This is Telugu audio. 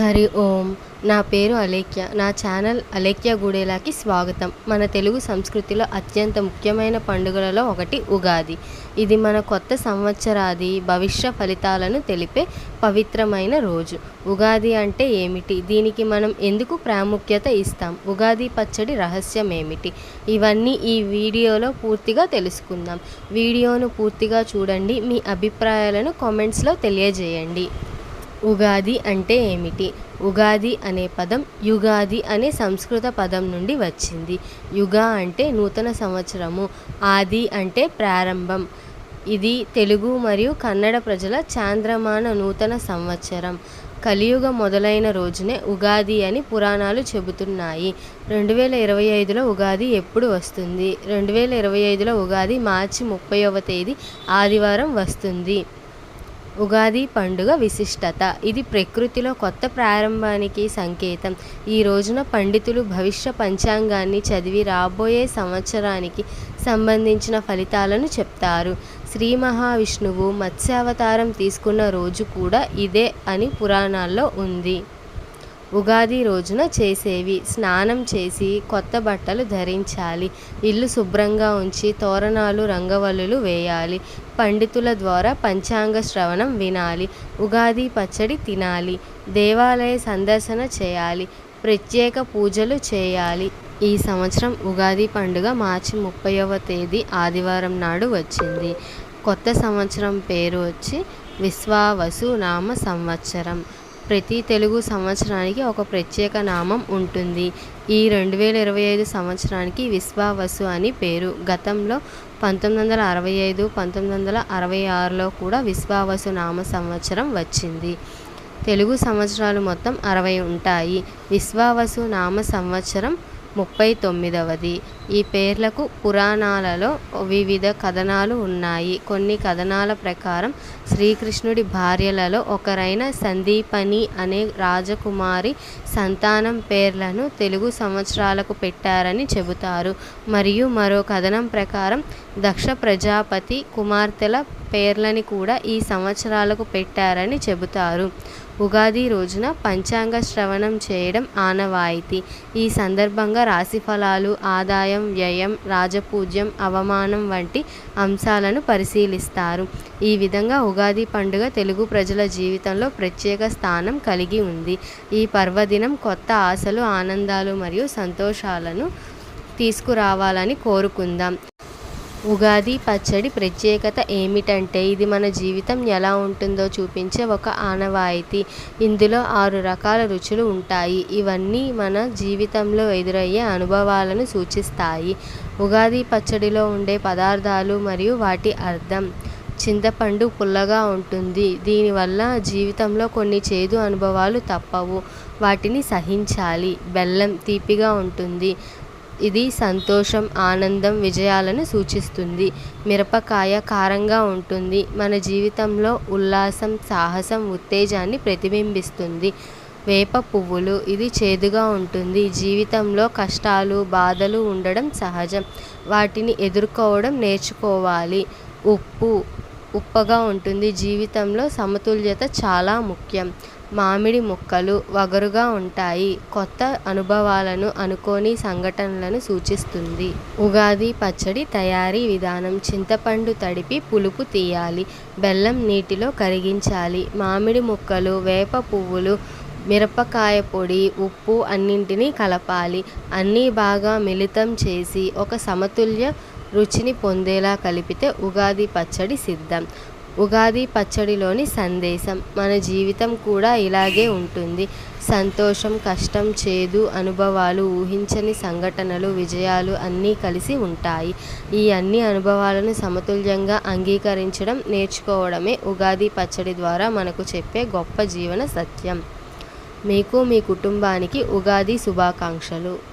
హరి ఓం. నా పేరు అలేఖ్య. నా ఛానల్ అలేఖ్య గుడేలాకి స్వాగతం. మన తెలుగు సంస్కృతిలో అత్యంత ముఖ్యమైన పండుగలలో ఒకటి ఉగాది. ఇది మన కొత్త సంవత్సరాది భవిష్య ఫలితాలను తెలిపే పవిత్రమైన రోజు. ఉగాది అంటే ఏమిటి? దీనికి మనం ఎందుకు ప్రాముఖ్యత ఇస్తాం? ఉగాది పచ్చడి రహస్యం ఏమిటి ఇవన్నీ ఈ వీడియోలో పూర్తిగా తెలుసుకుందాం. వీడియోను పూర్తిగా చూడండి. మీ అభిప్రాయాలను కామెంట్స్లో తెలియజేయండి. ఉగాది అంటే ఏమిటి? ఉగాది అనే పదం యుగాది అనే సంస్కృత పదం నుండి వచ్చింది. యుగ అంటే నూతన సంవత్సరము ఆది అంటే ప్రారంభం. ఇది తెలుగు మరియు కన్నడ ప్రజల చాంద్రమాన నూతన సంవత్సరం. కలియుగ మొదలైన రోజునే ఉగాది అని పురాణాలు చెబుతున్నాయి. రెండు వేల ఇరవై ఐదులో ఉగాది ఎప్పుడు వస్తుంది? రెండు వేల ఇరవై ఐదులో ఉగాది మార్చి ముప్పైవ తేదీ ఆదివారం వస్తుంది. ఉగాది పండుగ విశిష్టత. ఇది ప్రకృతిలో కొత్త ప్రారంభానికి సంకేతం. ఈ రోజున పండితులు భవిష్య పంచాంగాన్ని చదివి రాబోయే సంవత్సరానికి సంబంధించిన ఫలితాలను చెప్తారు. శ్రీ మహావిష్ణువు మత్స్యావతారం తీసుకున్న రోజు కూడా ఇదే అని పురాణాల్లో ఉంది. ఉగాది రోజున చేసేవి. స్నానం చేసి కొత్త బట్టలు ధరించాలి. ఇల్లు శుభ్రంగా ఉంచి తోరణాలు రంగవల్లులు వేయాలి. పండితుల ద్వారా పంచాంగ శ్రవణం వినాలి. ఉగాది పచ్చడి తినాలి. దేవాలయ సందర్శన చేయాలి. ప్రత్యేక పూజలు చేయాలి. ఈ సంవత్సరం ఉగాది పండుగ మార్చి ముప్పైవ తేదీ ఆదివారం నాడు వచ్చింది. కొత్త సంవత్సరం పేరు వచ్చి విశ్వావసు నామ సంవత్సరం. ప్రతి తెలుగు సంవత్సరానికి ఒక ప్రత్యేక నామం ఉంటుంది. ఈ రెండు వేల ఇరవై ఐదు సంవత్సరానికి విశ్వావసు అని పేరు. గతంలో పంతొమ్మిది వందల అరవై ఐదు పంతొమ్మిది వందల అరవై ఆరులో కూడా విశ్వావసు నామ సంవత్సరం వచ్చింది. తెలుగు సంవత్సరాలు మొత్తం అరవై ఉంటాయి. విశ్వావసు నామ సంవత్సరం ముప్పై తొమ్మిదవది. ఈ పేర్లకు పురాణాలలో వివిధ కథనాలు ఉన్నాయి. కొన్ని కథనాల ప్రకారం శ్రీకృష్ణుడి భార్యలలో ఒకరైన సందీపని అనే రాజకుమారి సంతానం పేర్లను తెలుగు సంవత్సరాలకు పెట్టారని చెబుతారు. మరియు మరో కథనం ప్రకారం దక్ష ప్రజాపతి కుమార్తెల పేర్లని కూడా ఈ సంవత్సరాలకు పెట్టారని చెబుతారు. ఉగాది రోజున పంచాంగ శ్రవణం చేయడం ఆనవాయితీ. ఈ సందర్భంగా రాశిఫలాలు ఆదాయం వ్యయం రాజపూజ్యం అవమానం వంటి అంశాలను పరిశీలిస్తారు. ఈ విధంగా ఉగాది పండుగ తెలుగు ప్రజల జీవితంలో ప్రత్యేక స్థానం కలిగి ఉంది. ఈ పర్వదినం కొత్త ఆశలు ఆనందాలు మరియు సంతోషాలను తీసుకురావాలని కోరుకుందాం. ఉగాది పచ్చడి ప్రత్యేకత ఏమిటంటే ఇది మన జీవితం ఎలా ఉంటుందో చూపించే ఒక ఆనవాయితీ. ఇందులో ఆరు రకాల రుచులు ఉంటాయి. ఇవన్నీ మన జీవితంలో ఎదురయ్యే అనుభవాలను సూచిస్తాయి. ఉగాది పచ్చడిలో ఉండే పదార్థాలు మరియు వాటి అర్థం. చింతపండు పుల్లగా ఉంటుంది. దీనివల్ల జీవితంలో కొన్ని చేదు అనుభవాలు తప్పవు. వాటిని సహించాలి. బెల్లం తీపిగా ఉంటుంది. ఇది సంతోషం ఆనందం విజయాలను సూచిస్తుంది. మిరపకాయ కారంగా ఉంటుంది. మన జీవితంలో ఉల్లాసం సాహసం ఉత్తేజాన్ని ప్రతిబింబిస్తుంది. వేప పువ్వులు ఇది చేదుగా ఉంటుంది. జీవితంలో కష్టాలు బాధలు ఉండడం సహజం. వాటిని ఎదుర్కోవడం నేర్చుకోవాలి. ఉప్పు ఉప్పగా ఉంటుంది. జీవితంలో సమతుల్యత చాలా ముఖ్యం. మామిడి మొక్కలు వగరుగా ఉంటాయి. కొత్త అనుభవాలను అనుకోని సంఘటనలను సూచిస్తుంది. ఉగాది పచ్చడి తయారీ విధానం చింతపండు తడిపి పులుపు తీయాలి. బెల్లం నీటిలో కరిగించాలి. మామిడి మొక్కలు వేప పువ్వులు మిరపకాయ పొడి ఉప్పు అన్నింటినీ కలపాలి. అన్నీ బాగా మిళితం చేసి ఒక సమతుల్య రుచిని పొందేలా కలిపితే ఉగాది పచ్చడి సిద్ధం. ఉగాది పచ్చడిలోని సందేశం. మన జీవితం కూడా ఇలాగే ఉంటుంది. సంతోషం కష్టం చేదు అనుభవాలు ఊహించని సంఘటనలు విజయాలు అన్నీ కలిసి ఉంటాయి. ఈ అన్ని అనుభవాలను సమతుల్యంగా అంగీకరించడం నేర్చుకోవడమే ఉగాది పచ్చడి ద్వారా మనకు చెప్పే గొప్ప జీవన సత్యం. మీకు మీ కుటుంబానికి ఉగాది శుభాకాంక్షలు.